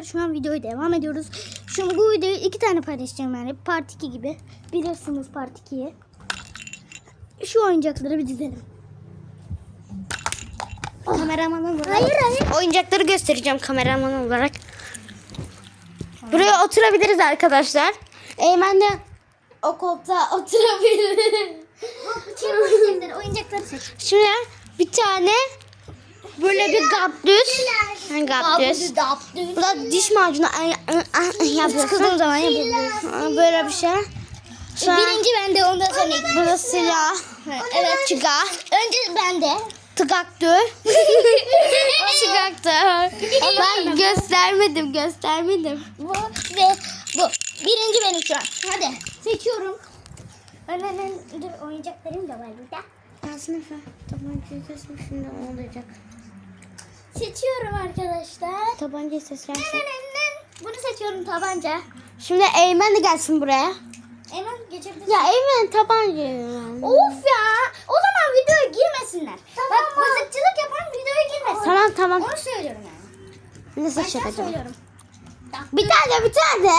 arkadaşlar şu an videoya devam ediyoruz. Şimdi bu videoyu iki tane paylaşacağım yani. Part 2 gibi. Bilirsiniz Part 2'yi. Şu oyuncakları bir dizelim. Kameraman olarak. Hayır hayır. Oyuncakları göstereceğim kameraman olarak. Buraya oturabiliriz arkadaşlar. Eymen de o koltuğa oturabilir. Oyuncakları? Oyuncakları seç. Şimdi bir tane böyle bir gabdüs. Yani gabdüs. Bu da diş macunu yapıyorsun. Zaman yapabiliyorsun. Böyle bir şey. Sonra Birinci bende ondan sonra ikinci. burada silah. Evet çıga. Önce bende. Tıkaktı. Çıkaktı. Ben göstermedim göstermedim. Bu ve bu. Birinci benim şu an. Hadi seçiyorum. Önemli oyuncaklarım da var burada. Efe tabancayı kesmiş şimdi ne olacak? Seçiyorum arkadaşlar. Tabancayı seslensin. Bunu seçiyorum tabanca. Şimdi Eymen de gelsin buraya. Hemen geçebilirsin. Ya Eymen tabancayı. Of ya. O zaman videoya girmesinler. Bak mızıkçılık yapan videoya girmesin. Tamam tamam. Onu söylüyorum yani. Ne seçecek acaba? söylüyorum. Bir tane bir tane.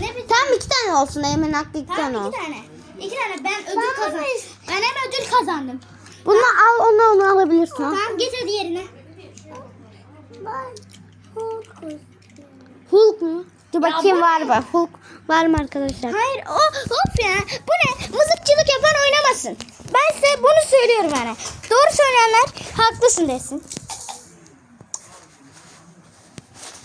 Ne bir Tamam iki tane olsun Eymen haklı iki tane Tamam olsun. iki tane. İki tane ben ödül kazandım. Ben hem ödül kazandım. Bunu al onu onu alabilirsin. Tamam geç hadi yerine. Hulk mu? Dur bakayım var mı? Hulk var mı arkadaşlar? Hayır o of ya. Bu ne? Mızıkçılık yapan oynamasın. Ben size bunu söylüyorum yani. Doğru söyleyenler haklısın desin.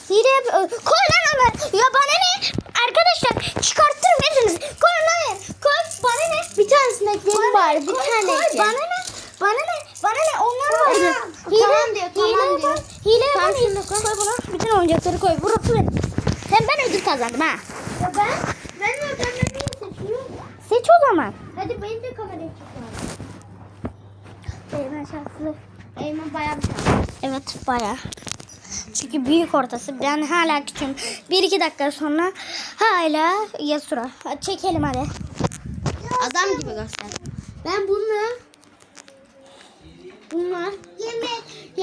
Hile. Koy lan onları. Ya bana ne? Arkadaşlar çıkartırım hepiniz. Koy lan. Koy. Bana ne? Bir tanesini ekleyelim bari. Bir Koy, tane koy. Bana ne? Bana ne? Bana ne? Onlar var. Evet. Tamam diyor, tamam hile diyor. Yapan, hile yapan. şunu koy. Bunu. Bütün oyuncakları koy. Burası benim. Hem ben ödül kazandım ha. Ya ben, ben ödemlemeyi seçiyorum. Seç o zaman. Hadi benim de kamerayı çekiyorum. Eymen şanslı. Eymen bayağı bir tane. Evet baya. Çünkü büyük ortası. Ben hala küçüğüm. Bir iki dakika sonra hala Yasura. Hadi Çekelim hadi. Adam gibi göster. Ben bununla bunlar yemek.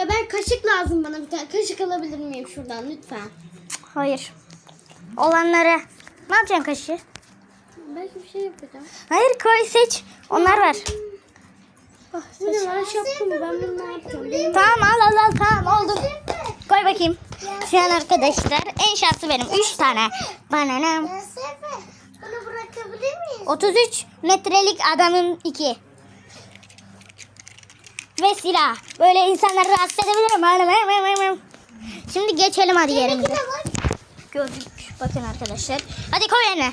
Ben kaşık lazım bana bir tane. Kaşık alabilir miyim şuradan lütfen? Hayır. Olanları. Ne yapacaksın kaşı? Belki bir şey yapacağım. Hayır koy seç. Onlar var. Bu ne var? Ben bunu ne yapacağım? Tamam al al al tamam oldu. Koy bakayım. Şu an arkadaşlar en şanslı benim. Üç tane. Bananam. Sefer, bunu bırakabilir miyiz? 33 metrelik adamın iki. Ve silah. Böyle insanları rahatsız edebilirim. Şimdi geçelim hadi yerimize. Gördük. Bakın arkadaşlar. Hadi koy yerine.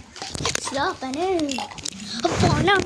Silah benim. Bana.